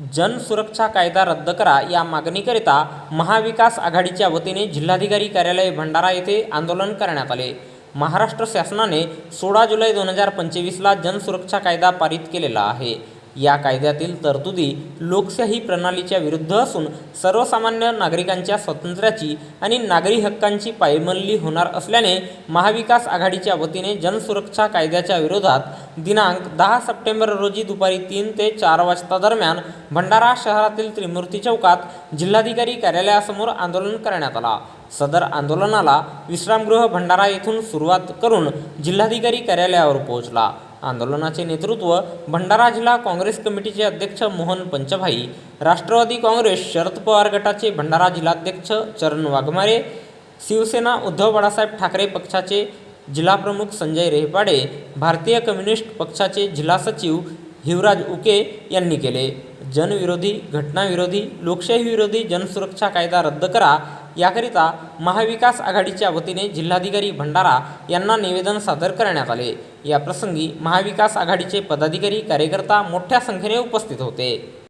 जनसुरक्षा कायदा रद्द करा या मागणीकरिता महाविकास आघाडीच्या वतीने जिल्हाधिकारी कार्यालय भंडारा येथे आंदोलन करण्यात आले. महाराष्ट्र शासनाने सोळा जुलै दोन हजार पंचवीसला जनसुरक्षा कायदा पारित केलेला आहे. या कायद्यातील तरतुदी लोकशाही प्रणालीच्या विरुद्ध असून सर्वसामान्य नागरिकांच्या स्वातंत्र्याची आणि नागरी हक्कांची पायमल्ली होणार असल्याने महाविकास आघाडीच्या वतीने जनसुरक्षा कायद्याच्या विरोधात दिनांक दहा सप्टेंबर रोजी दुपारी तीन ते चार वाजता दरम्यान भंडारा शहरातील त्रिमूर्ती चौकात जिल्हाधिकारी कार्यालयासमोर आंदोलन करण्यात आला. सदर आंदोलनाला विश्रामगृह भंडारा येथून सुरुवात करून जिल्हाधिकारी कार्यालयावर पोहोचला. आंदोलनाचे नेतृत्व भंडारा जिल्हा काँग्रेस कमिटीचे अध्यक्ष मोहन पंचभाई राष्ट्रवादी काँग्रेस शरद पवार गटाचे भंडारा जिल्हाध्यक्ष चरण वाघमारे शिवसेना उद्धव बाळासाहेब ठाकरे पक्षाचे जिल्हाप्रमुख संजय रेहपाडे भारतीय कम्युनिस्ट पक्षाचे जिल्हा सचिव हिवराज उके यांनी केले. जनविरोधी घटनाविरोधी लोकशाही विरोधी जनसुरक्षा कायदा रद्द करा. याकरिता महाविकास आघाडीच्या वतीने जिल्हाधिकारी भंडारा यांना निवेदन सादर करण्यात आले. या प्रसंगी महाविकास आघाडीचे पदाधिकारी कार्यकर्ता मोठ्या संख्येने उपस्थित होते.